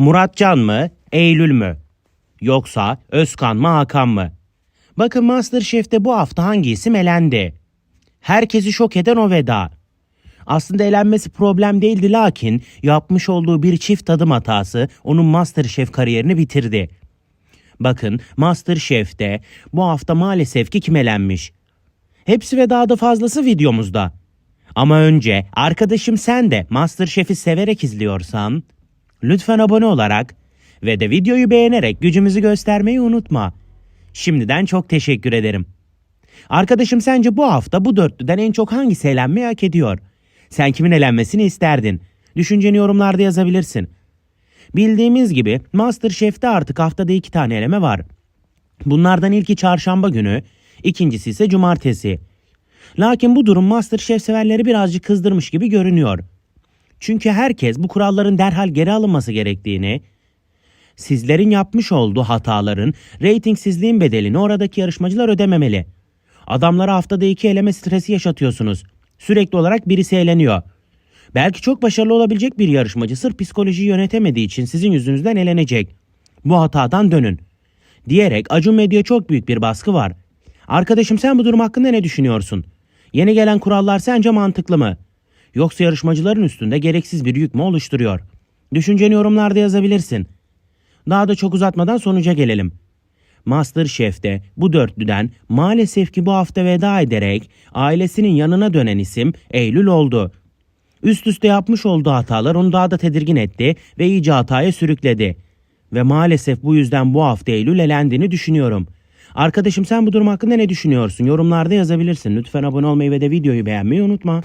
Muratcan mı, Eylül mü? Yoksa Özkan mı, Hakan mı? Bakın Masterchef'te bu hafta hangi isim elendi? Herkesi şok eden o veda. Aslında elenmesi problem değildi lakin yapmış olduğu bir çift adım hatası onun Masterchef kariyerini bitirdi. Bakın Masterchef'te bu hafta maalesef ki kim elenmiş? Hepsi ve daha da fazlası videomuzda. Ama önce arkadaşım sen de Masterchef'i severek izliyorsan lütfen abone olarak ve de videoyu beğenerek gücümüzü göstermeyi unutma. Şimdiden çok teşekkür ederim. Arkadaşım sence bu hafta bu dörtlüden en çok hangisi elenmeyi hak ediyor? Sen kimin elenmesini isterdin? Düşünceni yorumlarda yazabilirsin. Bildiğimiz gibi Masterchef'te artık haftada iki tane eleme var. Bunlardan ilki çarşamba günü, ikincisi ise cumartesi. Lakin bu durum Masterchef severleri birazcık kızdırmış gibi görünüyor. Çünkü herkes bu kuralların derhal geri alınması gerektiğini, sizlerin yapmış olduğu hataların reytingsizliğin bedelini oradaki yarışmacılar ödememeli. Adamlara haftada iki eleme stresi yaşatıyorsunuz. Sürekli olarak birisi eğleniyor. Belki çok başarılı olabilecek bir yarışmacı sırf psikolojiyi yönetemediği için sizin yüzünüzden elenecek. Bu hatadan dönün. Diyerek Acun Medya'ya çok büyük bir baskı var. Arkadaşım sen bu durum hakkında ne düşünüyorsun? Yeni gelen kurallar sence mantıklı mı? Yoksa yarışmacıların üstünde gereksiz bir yük mü oluşturuyor? Düşünceni yorumlarda yazabilirsin. Daha da çok uzatmadan sonuca gelelim. Masterchef'te bu dörtlüden maalesef ki bu hafta veda ederek ailesinin yanına dönen isim Eylül oldu. Üst üste yapmış olduğu hatalar onu daha da tedirgin etti ve iyice hataya sürükledi. Ve maalesef bu yüzden bu hafta Eylül elendiğini düşünüyorum. Arkadaşım sen bu durum hakkında ne düşünüyorsun? Yorumlarda yazabilirsin. Lütfen abone olmayı ve de videoyu beğenmeyi unutma.